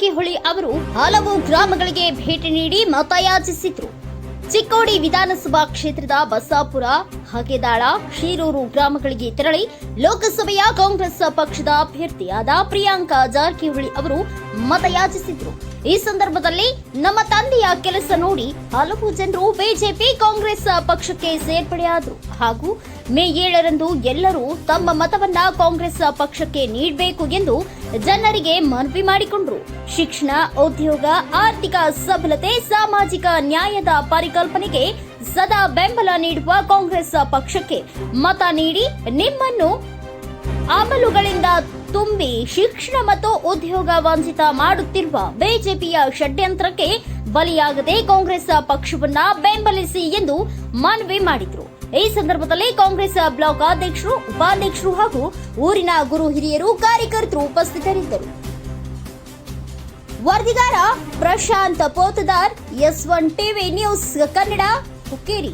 ಜಾರಕಿಹೊಳಿ ಅವರು ಹಲವು ಗ್ರಾಮಗಳಿಗೆ ಭೇಟಿ ನೀಡಿ ಮತಯಾಚಿಸಿದ್ರು. ಚಿಕ್ಕೋಡಿ ವಿಧಾನಸಭಾ ಕ್ಷೇತ್ರದ ಬಸಾಪುರ, ಹಗೆದಾಳ, ಶಿರೂರು ಗ್ರಾಮಗಳಿಗೆ ತೆರಳಿ ಲೋಕಸಭೆಯ ಕಾಂಗ್ರೆಸ್ ಪಕ್ಷದ ಅಭ್ಯರ್ಥಿಯಾದ ಪ್ರಿಯಾಂಕಾ ಜಾರಕಿಹೊಳಿ ಅವರು ಮತಯಾಚಿಸಿದ್ರು. ಈ ಸಂದರ್ಭದಲ್ಲಿ ನಮ್ಮ ತಂದೆಯ ಕೆಲಸ ನೋಡಿ ಹಲವು ಜನರು ಬಿಜೆಪಿ ಕಾಂಗ್ರೆಸ್ ಪಕ್ಷಕ್ಕೆ ಸೇರ್ಪಡೆಯಾದರು. ಹಾಗೂ ಮೇ ಏಳರಂದು ಎಲ್ಲರೂ ತಮ್ಮ ಮತವನ್ನ ಕಾಂಗ್ರೆಸ್ ಪಕ್ಷಕ್ಕೆ ನೀಡಬೇಕು ಎಂದು ಜನರಿಗೆ ಮನವಿ ಮಾಡಿಕೊಂಡ್ರು. ಶಿಕ್ಷಣ, ಉದ್ಯೋಗ, ಆರ್ಥಿಕ ಸಬಲತೆ, ಸಾಮಾಜಿಕ ನ್ಯಾಯದ ಪರಿಕಲ್ಪನೆಗೆ ಸದಾ ಬೆಂಬಲ ನೀಡುವ ಕಾಂಗ್ರೆಸ್ ಪಕ್ಷಕ್ಕೆ ಮತ ನೀಡಿ ನಿಮ್ಮನ್ನು ಅಮಲುಗಳಿಂದ ತುಂಬಿ ಶಿಕ್ಷಣ ಮತ್ತು ಉದ್ಯೋಗ ವಂಚಿತ ಮಾಡುತ್ತಿರುವ ಬಿಜೆಪಿಯ ಷಡ್ಯಂತ್ರಕ್ಕೆ ಬಲಿಯಾಗದೆ ಕಾಂಗ್ರೆಸ್ ಪಕ್ಷವನ್ನ ಬೆಂಬಲಿಸಿ ಎಂದು ಮನವಿ ಮಾಡಿದ್ರು. ಈ ಸಂದರ್ಭದಲ್ಲಿ ಕಾಂಗ್ರೆಸ್ ಬ್ಲಾಕ್ ಅಧ್ಯಕ್ಷರು, ಉಪಾಧ್ಯಕ್ಷರು ಹಾಗೂ ಊರಿನ ಗುರು ಹಿರಿಯರು ಕಾರ್ಯಕರ್ತರು ಉಪಸ್ಥಿತರಿದ್ದರು. ವರದಿಗಾರ Prashant Potadar, S one TV news Kannada, Hukkeri.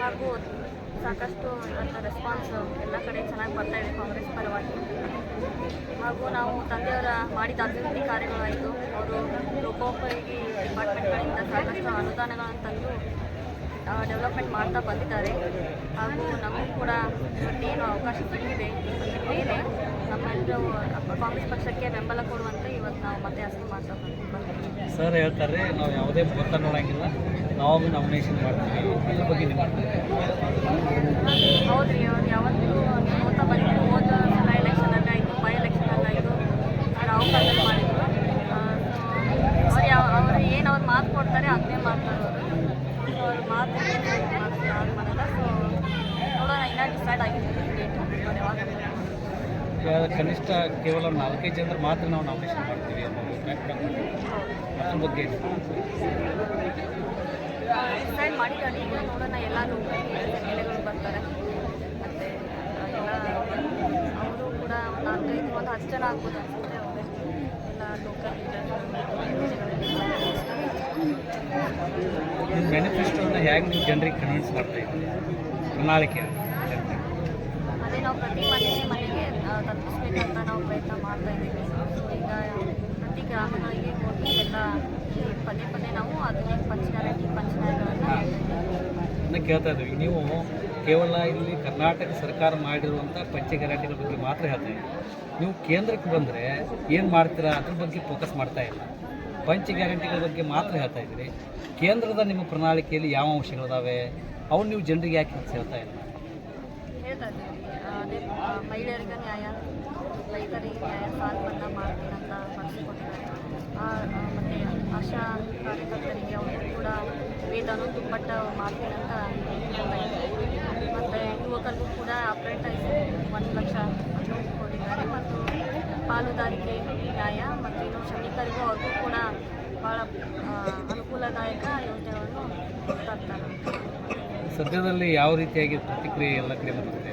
ಹಾಗೂ ಸಾಕಷ್ಟು ಇವತ್ತು ರೆಸ್ಪಾನ್ಸ್ ಎಲ್ಲ ಕಡೆ ಚೆನ್ನಾಗಿ ಬರ್ತಾ ಇದೆ ಕಾಂಗ್ರೆಸ್ ಪರವಾಗಿ. ಹಾಗೂ ನಾವು ತಂದೆಯವರ ಮಾಡಿದ ಅಭಿವೃದ್ಧಿ ಕಾರ್ಯಗಳಾಯಿತು ಅವರು ಲೋಕೋಪಯೋಗಿ ಡಿಪಾರ್ಟ್ಮೆಂಟ್ಗಳಿಂದ ಸಾಕಷ್ಟು ಅನುದಾನಗಳನ್ನು ತಂದು ಡೆವಲಪ್ಮೆಂಟ್ ಮಾಡ್ತಾ ಬಂದಿದ್ದಾರೆ. ಹಾಗೂ ನಮಗೂ ಕೂಡ ಏನು ಅವಕಾಶ ಸಿಕ್ಕಿದೆ. ಅದರ ಮೇಲೆ ನಮ್ಮೆಲ್ಲರೂ ಕಾಂಗ್ರೆಸ್ ಪಕ್ಷಕ್ಕೆ ಬೆಂಬಲ ಕೊಡುವಂತೆ ಇವತ್ತು ನಾವು ಮತ್ತೆ ಅಸಲು ಮಾಡ್ತಾ ಸರ್ ಹೇಳ್ತಾರೆ, ನಾವು ಯಾವುದೇ ಮೊತ್ತ ನೋಡೋಂಗಿಲ್ಲ ನಾವು ನಾಮಿನೇಷನ್ ಮಾಡ್ತೀವಿ. ಬಗ್ಗೆ ನಿಮ್ಮ ಹೌದ್ರಿ ಅವ್ರು ಯಾವತ್ತೂ ನೋಡ್ತಾ ಬಂದಿದ್ದು ಹೋದ ಸಲ ಎಲೆಕ್ಷನಲ್ಲಿ ಆಯಿತು ಬೈ ಎಲೆಕ್ಷನಲ್ಲಿ ಆಯಿತು ಅವ್ರು ಅವಕಾಶ ಮಾಡಿದ್ರು ಅವ್ರು ಯಾವ ಅವ್ರು ಏನು ಅವ್ರು ಮಾತು ಕೊಡ್ತಾರೆ ಅದನ್ನೇ ಮಾಡ್ತಾರೆ ಅವರು ಸೊ ಅವ್ರ ಮಾತು ಮಾತು ಯಾವ್ದು ಮಾಡಲ್ಲ ಸೊ ನೋಡೋಣ ಇನ್ನೂ ಡಿಸೈಡ್ ಆಗಿದೆ ಡೇಟ್ ಅವ್ರು ಯಾವಾಗ ಬರ್ತಾರೆ. ಇವಾಗ ಕನಿಷ್ಠ ಕೇವಲ ನಾಲ್ಕೈದು ಜನರು ಮಾತ್ರ ನಾವು ನಾಮಿನೇಷನ್ ಮಾಡ್ತೀವಿ ಅನ್ನೋ. ಅದ್ರ ಬಗ್ಗೆ? ಡಿಸೈಡ್ ಮಾಡಿದ್ದಾರೆ ಈಗ ನೋಡೋಣ ಬರ್ತಾರೆ. ಮತ್ತು ಎಲ್ಲ ಅವರು ಕೂಡ ನಾಲ್ಕೈದು ಒಂದು ಹತ್ತು ಜನ ಆಗ್ಬೋದು ಅನ್ಸುತ್ತೆ ಎಲ್ಲ ಲೋಕಲ್ ನಿಮ್ಮ ಮ್ಯಾನಿಫೆಸ್ಟೋನ ಹೇಗೆ ನೀವು ಜನರಿಗೆ ಕನ್ವಿನ್ಸ್ ಮಾಡ್ತಾ ಇದ್ದೀರಿ? ಪ್ರಣಾಳಿಕೆ ಅದೇ ನಾವು ಪ್ರತಿ ಮನೆ ತಲುಪಿಸ್ಬೇಕಂತ ನಾವು ಪ್ರಯತ್ನ ಮಾಡ್ತಾ ಇದ್ದೀವಿ. ಸೊ ಈಗ ಪ್ರತಿ ಗ್ರಾಮಗಳಿಗೆ ಹೋಗಿ ಎಲ್ಲ ಪದೇ ಪದೇ ನಾವು ಆಧುನಿಕ ಪಂಚನಾರಟಿ ಪಂಚನಾರಗಳನ್ನು ಅಂತ ಕೇಳ್ತಾ ಇದ್ದೀವಿ ನೀವು ಕೇವಲ ಇಲ್ಲಿ ಕರ್ನಾಟಕ ಸರ್ಕಾರ ಮಾಡಿರುವಂಥ ಪಂಚ ಗ್ಯಾರಂಟಿಗಳ ಬಗ್ಗೆ ಮಾತ್ರ ಹೇಳ್ತಾ ಇದ್ದೀವಿ ನೀವು ಕೇಂದ್ರಕ್ಕೆ ಬಂದರೆ ಏನು ಮಾಡ್ತೀರಾ ಅದ್ರ ಬಗ್ಗೆ ಫೋಕಸ್ ಮಾಡ್ತಾ ಇಲ್ಲ. ಪಂಚ ಗ್ಯಾರಂಟಿಗಳ ಬಗ್ಗೆ ಮಾತ್ರ ಹೇಳ್ತಾ ಇದ್ದೀರಿ ಕೇಂದ್ರದ ನಿಮ್ಮ ಪ್ರಣಾಳಿಕೆಯಲ್ಲಿ ಯಾವ ಅಂಶಗಳಿದಾವೆ? ಅವ್ರು ನೀವು ಜನರಿಗೆ ಯಾಕೆ ಹೇಳ್ತಾ ಇಲ್ಲ ಹೇಳ್ತಾ ಇದ್ದೀವಿ ಆ, ಅದೇ ಆ, ಮಹಿಳೆಯರಿಗೆ ನ್ಯಾಯ ರೈತರಿಗೆ ನ್ಯಾಯ ಸಾಲ ಮನ್ನಾ ಮಾಡ್ತೀನಿ ಅಂತ ಭರವಸೆ ಕೊಟ್ಟಿದ್ದಾರೆ ಆ, ಆ, ಮತ್ತೆ ಆಶಾ ಕಾರ್ಯಕರ್ತರಿಗೆ ಅವರು ಕೂಡ ವೇತನ ದುಪ್ಪಟ್ಟ ಮಾಡ್ತೀನಿ ಅಂತ ಮತ್ತು ಯುವಕರಿಗೂ ಕೂಡ ಅಪ್ರೆಂಟೈಸ್ ಒಂದು ಲಕ್ಷ ಕೊಟ್ಟಿದ್ದಾರೆ. ಮತ್ತು ಪಾಲುದಾರಿಕೆ ನ್ಯಾಯ ಮತ್ತು ಇನ್ನು ಶ್ರಮಿಕರಿಗೂ ಅವ್ರಿಗೂ ಕೂಡ ಭಾಳ ಅನುಕೂಲದಾಯಕ ಯೋಜನೆಗಳನ್ನು ತರ್ತಾರೆ ಸದ್ಯದಲ್ಲಿ ಯಾವ ರೀತಿಯಾಗಿ ಪ್ರತಿಕ್ರಿಯೆ ಎಲ್ಲ ಕಡೆ ಬರುತ್ತೆ?